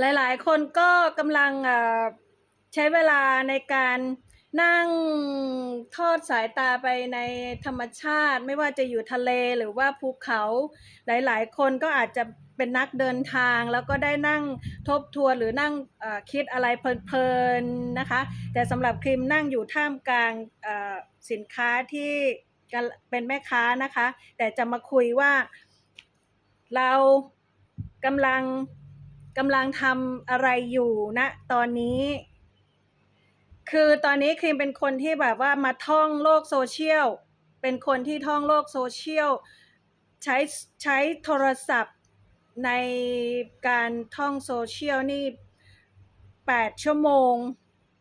หลายๆ คนก็กำลังใช้เวลาในการนั่งทอดสายตาไปในธรรมชาติ ไม่ว่าจะอยู่ทะเลหรือว่าภูเขา หลาย ๆ คนก็อาจจะเป็นนักเดินทาง แล้วก็ได้นั่งทบทวนหรือนั่งคิดอะไรเพลินๆนะคะ แต่สำหรับครีมนั่งอยู่ท่ามกลางสินค้าที่เป็นแม่ค้านะคะ แต่จะมาคุยว่าเรากำลัง กำลังทำอะไรอยู่ณตอนนี้ คือตอนนี้ครีมเป็นคนที่แบบว่ามาท่องโลกโซเชียล เป็นคนที่ท่องโลกโซเชียล ใช้ใช้โทรศัพท์ในการท่องโซเชียลนี่ 8 ชั่วโมง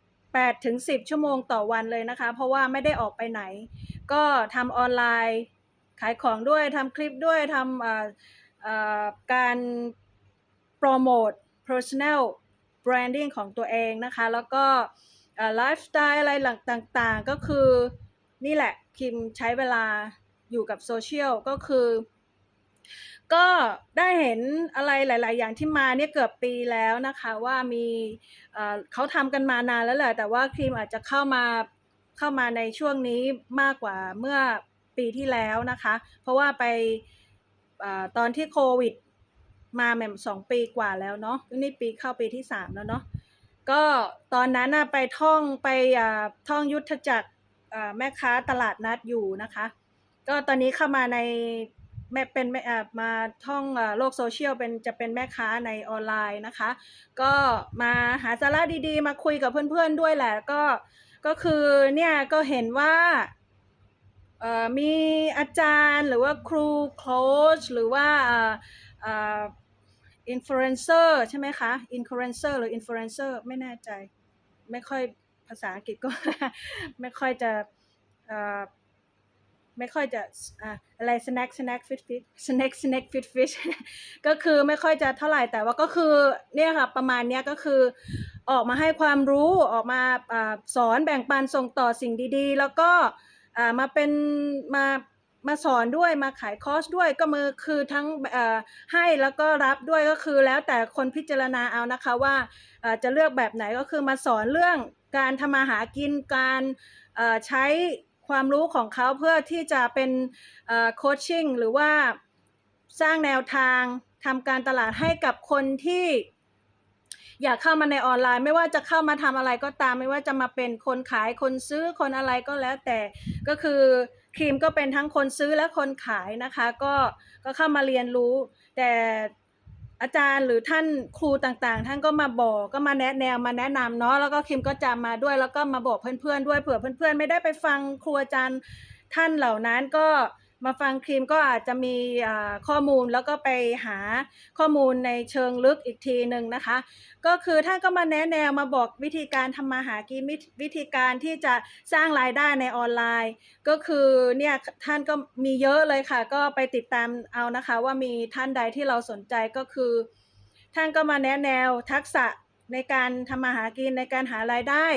8 ถึง 10 ชั่วโมงต่อวันเลยนะคะ เพราะว่าไม่ได้ออกไปไหน ก็ทำออนไลน์ ขายของด้วยทำคลิปด้วยทำอ่อเอ่อการ โปรโมท personal branding ของตัวเองนะคะ แล้วก็ไลฟ์สไตล์อะไรหลังต่างๆ ก็คือนี่แหละคิมใช้เวลาอยู่กับโซเชียลก็คือ ก็ได้เห็นอะไรหลาย ๆ อย่างที่มาเนี่ยเกือบปีแล้วนะคะว่ามีเขาทำกันมานานแล้วแหละแต่ว่าครีมอาจจะเข้ามาเข้ามาในช่วงนี้มากกว่าเมื่อปีที่แล้วนะคะ เพราะว่าไปอ่อตอนที่โควิด มาแหม่มสองปีกว่าแล้วเนาะนี่ปีเข้าปีที่สามแล้วเนาะก็ตอนนั้นนะไปท่องไปอ่าท่องยุทธจักรอ่าแม่ค้าตลาดนัดอยู่นะคะ ก็ตอนนี้เข้ามาในแม่เป็นแม่อ่ามาท่องอ่าโลกโซเชียลเป็นจะเป็นแม่ค้าในออนไลน์นะคะ ก็มาหาสาระดีๆ มาคุยกับเพื่อนๆด้วยแหละก็ก็คือเนี่ยก็เห็นว่าเอ่อมีอาจารย์หรือว่าครูโค้ชหรือว่า อินฟลูเอนเซอร์ใช่ไหมคะอินฟลูเอนเซอร์หรืออินฟลูเอนเซอร์ไม่แน่ใจ ไม่ค่อยภาษาอังกฤษก็ ไม่ค่อยจะไม่ค่อยจะอะไร snack snack fit fit snack snack fit fit ก็คือไม่ค่อยจะเท่าไหร่แต่ว่าก็คือเนี่ยค่ะประมาณเนี้ยก็คือออกมาให้ความรู้ออกมาอสอนแบ่งปันส่งต่อสิ่งดีๆ แล้วก็มาเป็นมา มาสอนด้วยมาขายคอร์สด้วยก็มือคือทั้งให้แล้วก็รับด้วยก็คือแล้วแต่คนพิจารณาเอานะคะว่าจะเลือกแบบไหนก็คือมาสอนเรื่องการทำมาหากินการใช้ความรู้ของเขาเพื่อที่จะเป็นโคชชิ่งหรือว่าสร้างแนวทางทำการตลาดให้กับคนที่ อยากเข้ามาในออนไลน์ ไม่ว่าจะเข้ามาทำอะไรก็ตาม ไม่ว่าจะมาเป็นคนขายคนซื้อคนอะไรก็แล้วแต่ก็คือครีมก็เป็นทั้งคนซื้อและคนขายนะคะ ก็ก็เข้ามาเรียนรู้ แต่อาจารย์หรือท่านครูต่างๆ ท่านก็มาบอกก็มาแนะแนวมาแนะนำเนาะแล้วก็คิมก็จะมาด้วยแล้วก็มาบอกเพื่อนๆด้วยเผื่อเพื่อนๆไม่ได้ไปฟังครูอาจารย์ท่านเหล่านั้นก็ มาฟังครีมก็อาจจะมีข้อมูลแล้วก็ไปหาข้อมูลในเชิงลึกอีกทีหนึ่งนะคะ ก็คือท่านก็มาแนะแนวมาบอกวิธีการทำมาหากินวิธีการที่จะสร้างรายได้ในออนไลน์ ก็คือเนี่ยท่านก็มีเยอะเลยค่ะ ก็ไปติดตามเอานะคะ ว่ามีท่านใดที่เราสนใจก็คือ ท่านก็มาแนะแนวทักษะในการทำมาหากินในการหารายได้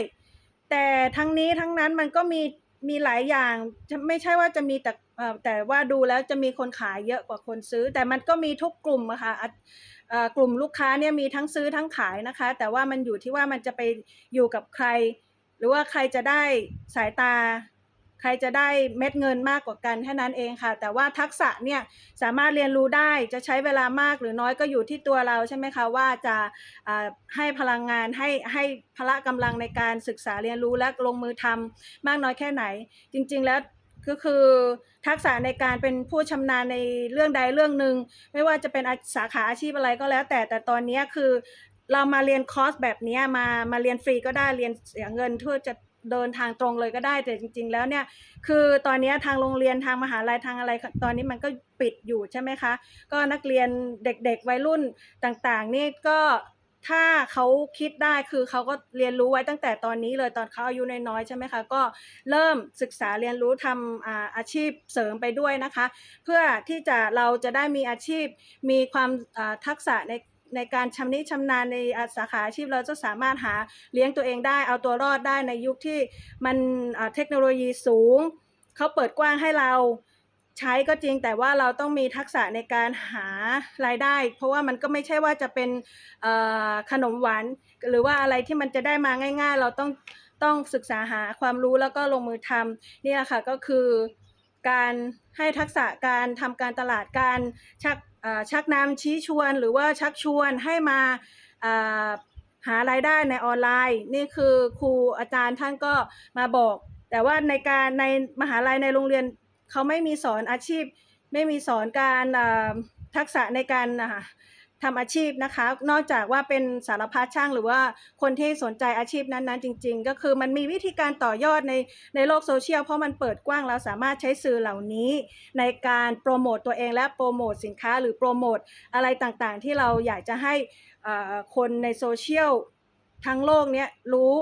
แต่ทั้งนี้ทั้งนั้นมันก็มีมีหลายอย่างไม่ใช่ว่าจะมีแต่ แต่ว่าดูแล้วจะมีคนขายเยอะกว่าคนซื้อ แต่มันก็มีทุกกลุ่มอะค่ะะกลุ่มลูกค้าเนี่ยมีทั้งซื้อทั้งขายนะคะ แต่ว่ามันอยู่ที่ว่ามันจะไปอยู่กับใคร หรือว่าใครจะได้สายตา ใครจะได้เม็ดเงินมากกว่ากันแค่นั้นเองค่ะ แต่ว่าทักษะเนี่ยสามารถเรียนรู้ได้จะใช้เวลามากหรือน้อยก็อยู่ที่ตัวเราใช่ไหมคะว่าจะให้พลังงานให้ให้พละกำลังในการศึกษาเรียนรู้และลงมือทำมากน้อยแค่ไหน จริง ๆ แล้ว ก็คือทักษะในการเป็นผู้ชำนาญในเรื่องใดเรื่องหนึ่งไม่ว่าจะเป็นสาขาอาชีพอะไรก็แล้วแต่แต่ตอนนี้คือ เรามาเรียนคอร์สแบบนี้มามาเรียนฟรีก็ได้เรียนเสียเงินเพื่อจะเดินทางตรงเลยก็ได้แต่จริง ๆ แล้วเนี่ยคือตอนนี้ทางโรงเรียนทางมหาลัยทางอะไร ตอนนี้มันก็ปิดอยู่ใช่ไหมคะ ก็นักเรียนเด็กๆวัยรุ่นต่างๆ นี่ก็ ถ้าเขาคิดได้คือเขาก็เรียนรู้ไว้ตั้งแต่ตอนนี้เลยตอนเขาอายุน้อยๆใช่ไหมคะก็เริ่มศึกษาเรียนรู้ทำอาอาชีพเสริมไปด้วยนะคะ เพื่อที่จะเราจะได้มีอาชีพมีความาทักษะในในการชำนิชำนาญในสาขาอาชีพเราจะสามารถหาเลี้ยงตัวเองได้ เอาตัวรอดได้ในยุคที่มันเทคโนโลยีสูงเขาเปิดกว้างให้เรา ใช้ก็จริงแต่ว่าเราต้องมีทักษะในการหารายได้ เพราะว่ามันก็ไม่ใช่ว่าจะเป็นขนมหวานหรือว่าอะไรที่มันจะได้มาง่าย ๆ เราต้องต้องศึกษาหาความรู้แล้วก็ลงมือทำนี่แหละค่ะก็คือการให้ทักษะการทำการตลาดการชักชักนำชี้ชวนหรือว่าชักชวนให้มาหารายได้ในออนไลน์ นี่คือครูอาจารย์ท่านก็มาบอก แต่ว่าในการในมหาลัยในโรงเรียน เขาไม่มีสอนอาชีพ ไม่มีสอนการทักษะในการทำอาชีพนะคะ นอกจากว่าเป็นสารพัดช่างหรือว่าคนที่สนใจอาชีพนั้นๆ จริง ๆ ก็คือมันมีวิธีการต่อยอดในในโลกโซเชียลเพราะมันเปิดกว้างเราสามารถใช้สื่อเหล่านี้ ในการโปรโมตตัวเองและโปรโมทสินค้า หรือโปรโมทอะไรต่างๆ ที่เราอยากจะให้คนในโซเชียลทั้งโลกเนี้ยรู้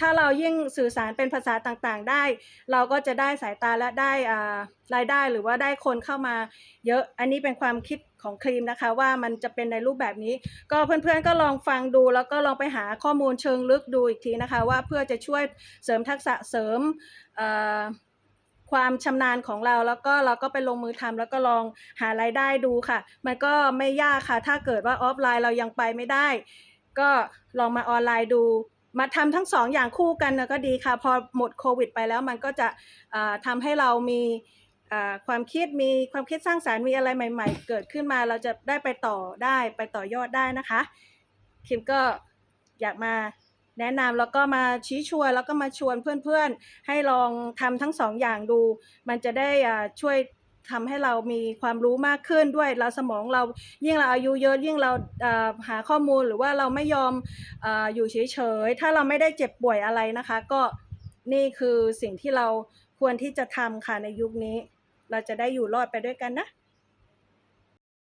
ถ้าเรายิ่งสื่อสารเป็นภาษาต่างๆ ได้ เราก็จะได้สายตาและได้อ่ารายได้หรือว่าได้คนเข้ามาเยอะอันนี้เป็นความคิดของครีมนะคะ ว่ามันจะเป็นในรูปแบบนี้ ก็เพื่อนๆก็ลองฟังดู แล้วก็ลองไปหาข้อมูลเชิงลึกดูอีกทีนะคะ ว่าเพื่อจะช่วยเสริมทักษะเสริมความชำนาญของเราแล้วก็เราก็ไปลงมือทำแล้วก็ลองหารายได้ดูค่ะ มันก็ไม่ยากค่ะ ถ้าเกิดว่าออฟไลน์เรายังไปไม่ได้ ก็ลองมาออนไลน์ดู มาทำทั้งสองอย่างคู่กันนะก็ดีค่ะ พอหมดโควิด ไปแล้วมันก็จะอ่าทำให้เรามีความคิดมีความคิดสร้างสารรค์มีอะไรใหม่ ๆ เกิดขึ้นมาเราจะได้ไปต่อได้ไปต่อยอดได้นะคะคิมก็อยากมาแนะนำแล้วก็มาชี้ชวนแล้วก็มาชวนเพื่อนๆ ให้ลองทำทั้งสองอย่างดู มันจะได้ช่วย ทำให้เรามีความรู้มากขึ้นด้วยเราสมองเรายิ่งเราอายุเยอะยิ่งเราหาข้อมูลหรือว่าเราไม่ยอมออยู่เฉยๆถ้าเราไม่ได้เจ็บป่วยอะไรนะคะ ก็นี่คือสิ่งที่เราควรที่จะทำค่ะในยุคนี้ เราจะได้อยู่รอดไปด้วยกันนะ